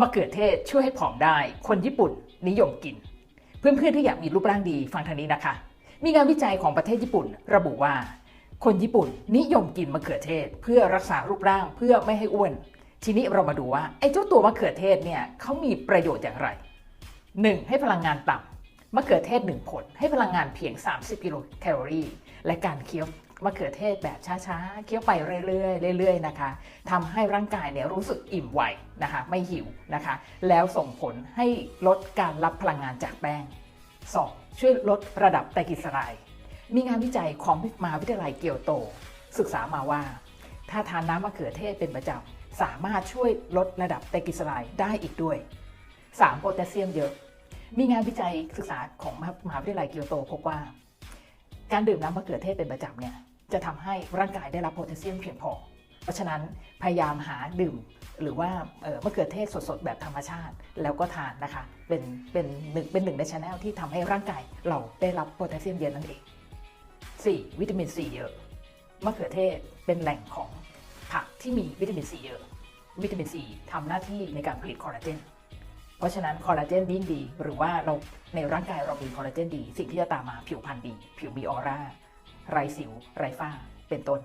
มะเขือเทศช่วยให้ผอมได้ คนญี่ปุ่นนิยมกิน เพื่อนๆที่อยากมีรูปร่างดีฟังทางนี้นะคะ มีงานวิจัยของประเทศญี่ปุ่น ระบุว่า คนญี่ปุ่นนิยมกินมะเขือเทศ เพื่อรักษารูปร่างเพื่อไม่ให้อ้วน ทีนี้เรามาดูว่าไอ้เจ้าตัวมะเขือเทศเนี่ยเขามีประโยชน์อย่างไร 1. ให้พลังงานต่ำมะเขือเทศ 1 ผลให้พลังงานเพียง 30 กิโลแคลอรี่ และการเคี้ยว มะเขือเทศแบบช้าๆ เคี้ยวไปเรื่อยๆเรื่อยๆนะคะทำให้ร่างกายเนี่ยรู้สึกอิ่มไวนะคะไม่หิวนะคะ แล้วส่งผลให้ลดการรับพลังงานจากแป้ง 2. ช่วยลดระดับไตรกลีเซอไรด์มีงานวิจัยของมหาวิทยาลัยเกียวโต ศึกษามาว่า ถ้าทานน้ำมะเขือเทศเป็นประจำสามารถช่วยลดระดับไตรกลีเซอไรด์ได้อีกด้วย 3. โพแทสเซียมเยอะ มีงานวิจัยศึกษาของมหาวิทยาลัยเกียวโตพบว่า การดื่มน้ำมะเขือเทศเป็นประจำเนี่ยจะทำให้ร่างกายได้รับโพแทสเซียมเพียงพอ เพราะฉะนั้นพยายามหาดื่ม หรือว่าเมะเขือเทศสดๆ แบบธรรมชาติ แล้วก็ทานนะคะ เป็นเป็นหนึ่งเป็นหนึ่งในชแนลที่ทำให้ร่างกายเราได้รับโพแทสเซียมเยอะนั่นเอง 4. วิตามินซีเยอะมะเขือเทศเป็นแหล่งของผักที่มีวิตามินซีเยอะ วิตามินซีทำหน้าที่ในการผลิตคอลลาเจน เพราะฉะนั้นคอลลาเจนยิ่งดี หรือว่าเราในร่างกายเรามีคอลลาเจนดี สิ่งที่จะตามมาผิวพรรณดี ผิวมีออร่าไรสิว ไรฝ้า เป็นต้น